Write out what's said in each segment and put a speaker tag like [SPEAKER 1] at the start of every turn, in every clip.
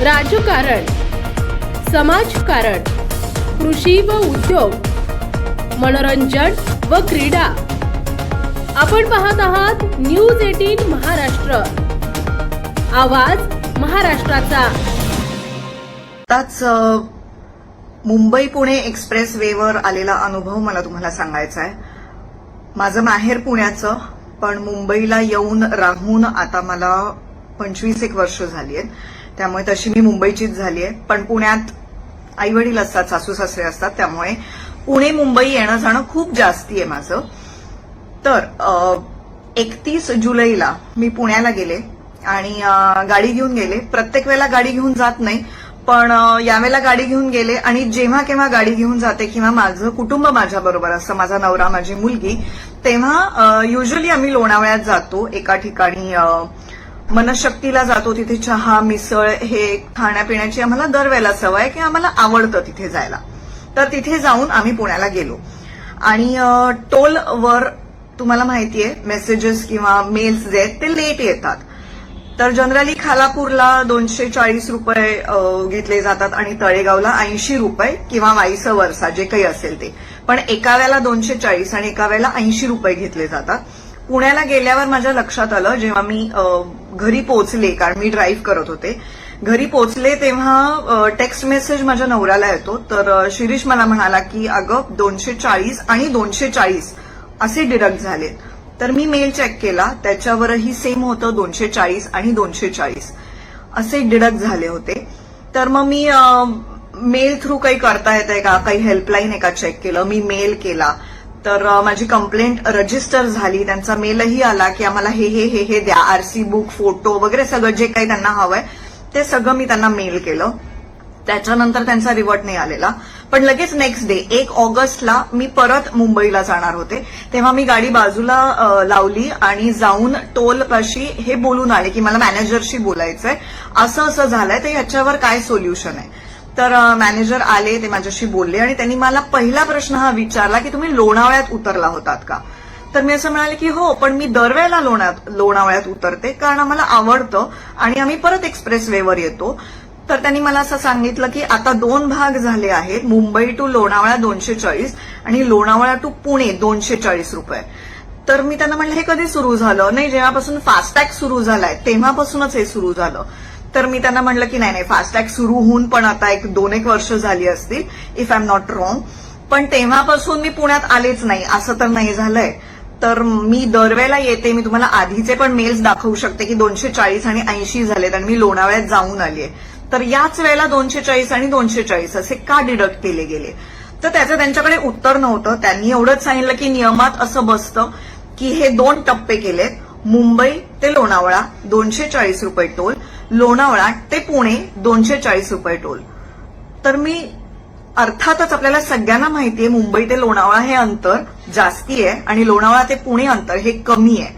[SPEAKER 1] राजकारण समाजकारण कृषी व उद्योग मनोरंजन व क्रीडा. आपण पाहत आहात न्यूज एटीन महाराष्ट्र. आवाज महाराष्ट्राचा.
[SPEAKER 2] आताच मुंबई पुणे एक्सप्रेस वेवर आलेला अनुभव मला तुम्हाला सांगायचा आहे. माझं माहेर पुण्याचं पण मुंबईला येऊन राहून आता मला पंचवीस एक वर्ष झाली आहेत. त्यामुळे तशी मी मुंबईचीच झाली आहे. पण पुण्यात आई वडील असतात सासू सासरे असतात त्यामुळे पुणे मुंबई येणं जाणं खूप जास्ती आहे माझं. तर एकतीस जुलैला मी पुण्याला गेले आणि गाडी घेऊन गेले. प्रत्येक वेळेला गाडी घेऊन जात नाही पण यावेळेला गाडी घेऊन गेले आणि जेव्हा केव्हा गाडी घेऊन जाते किंवा माझं कुटुंब माझ्या बरोबर असतं माझा नवरा माझी मुलगी तेव्हा युजली आम्ही लोणावळ्यात जातो एका ठिकाणी मनशक्तीला जातो तिथे चहा मिसळ हे खाण्यापिण्याची आम्हाला दरवेळेला सवय आहे की आम्हाला आवडतं तिथे जायला. तर तिथे जाऊन आम्ही पुण्याला गेलो. आणि टोल टोलवर तुम्हाला माहितीये मेसेजेस किंवा मेल्स जे आहेत ते लेट येतात. तर जनरली खालापूरला दोनशे चाळीस रुपये घेतले जातात आणि तळेगावला ऐंशी रुपये किंवा वाईस वर्षा जे काही असेल ते. पण एका वेळेला दोनशे चाळीस आणि एका वेळेला ऐंशी रुपये घेतले जातात. पुण्याला गेल्यावर माझ्या लक्षात आलं जेव्हा मी घरी पोहोचले कारण मी ड्राईव्ह करत होते. घरी पोचले तेव्हा टेक्स्ट मेसेज माझ्या नवऱ्याला येतो. तर शिरीष मला म्हणाला की अगं दोनशे चाळीस आणि दोनशे चाळीस असे डिडक्ट झालेत. तर मी मेल चेक केला. त्याच्यावरही सेम होतं दोनशे चाळीस आणि दोनशे चाळीस असे डिडक्ट झाले होते. तर मग मी मेल थ्रू काही करता येतंय का? काही हेल्पलाईन आहे का चेक केलं. मी मेल केला. तर माझी कंप्लेंट रजिस्टर झाली. त्यांचा मेलही आला की आम्हाला हे हे हे हे द्या. आरसी बुक फोटो वगैरे सगळं जे काही त्यांना हवंय ते सगळं मी त्यांना मेल केलं. त्याच्यानंतर त्यांचा रिवर्ट नाही आलेला. पण लगेच नेक्स्ट डे एक ऑगस्टला मी परत मुंबईला जाणार होते. तेव्हा मी गाडी बाजूला लावली आणि जाऊन टोल पाशी हे बोलून आले की मला मॅनेजरशी बोलायचंय. असं असं झालंय. तर याच्यावर काय सोल्युशन आहे? तर मॅनेजर आले ते माझ्याशी बोलले आणि त्यांनी मला पहिला प्रश्न हा विचारला की तुम्ही लोणावळ्यात उतरला होतात का? तर मी असं म्हणाले की हो पण मी दरवेळेला लोण्यात लोणावळ्यात उतरते कारण आम्हाला आवडतं आणि आम्ही परत एक्सप्रेस वेवर येतो. तर त्यांनी मला असं सांगितलं की आता दोन भाग झाले आहेत मुंबई टू लोणावळा दोनशे चाळीस आणि लोणावळा टू पुणे दोनशे चाळीस रुपये. तर मी त्यांना म्हटलं हे कधी सुरू झालं? नाही जेव्हापासून फास्टॅग सुरू झालाय तेव्हापासूनच हे सुरू झालं. तर मी त्यांना म्हणलं की नाही नाही फास्टॅग सुरू होऊन पण आता एक दोन एक वर्ष झाली असतील if I am not wrong पण तेव्हापासून मी पुण्यात आलेच नाही असं तर नाही झालंय. तर मी दरवेळेला येते मी तुम्हाला आधीचे पण मेल्स दाखवू शकते की दोनशे चाळीस आणि ऐंशी झालेत आणि मी लोणावळ्यात जाऊन आलीये. तर याच वेळेला दोनशे चाळीस आणि दोनशे चाळीस असे का डिडक्ट केले गेले? तर त्याचं त्यांच्याकडे उत्तर नव्हतं. त्यांनी एवढंच सांगितलं की नियमात असं बसतं की हे दोन टप्पे केलेत. मुंबई ते लोणावळा दोनशे चाळीस रुपये टोल लोणावळा ते पुणे दोनशे चाळीस रुपये टोल. तर मी अर्थातच आपल्याला सगळ्यांना माहितीये मुंबई ते लोणावळा हे अंतर जास्ती आहे आणि लोणावळा ते पुणे अंतर हे कमी आहे.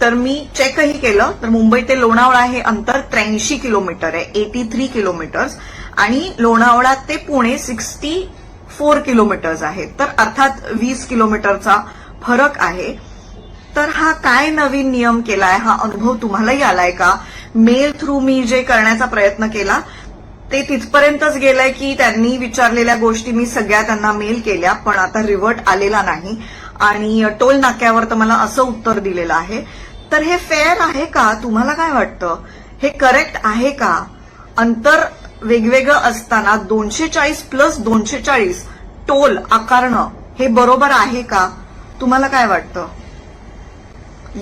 [SPEAKER 2] तर मी चेकही केलं तर मुंबई ते लोणावळा हे अंतर त्र्याऐंशी किलोमीटर आहे एटी थ्री किलोमीटर्स आणि लोणावळा ते पुणे सिक्स्टी फोर किलोमीटर्स आहे. तर अर्थात वीस किलोमीटरचा फरक आहे. तर हा काय नवीन नियम केलाय हा अनुभव तुम्हालाही आलाय का? मेल थ्रू मी जे करण्याचा प्रयत्न केला ते तिथपर्यंतच गेलंय की त्यांनी विचारलेल्या गोष्टी मी सगळ्या त्यांना मेल केल्या पण आता रिव्हर्ट आलेला नाही. आणि टोल नाक्यावर तर मला असं उत्तर दिलेलं आहे. तर हे फेअर आहे का? तुम्हाला काय वाटतं? हे करेक्ट आहे का? अंतर वेगवेगळं असताना दोनशे चाळीस प्लस दोनशे चाळीस टोल आकारणं हे बरोबर आहे का? तुम्हाला काय वाटतं?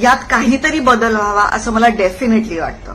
[SPEAKER 2] यात काहीतरी बदल व्हावा असं मला डेफिनेटली वाटतं.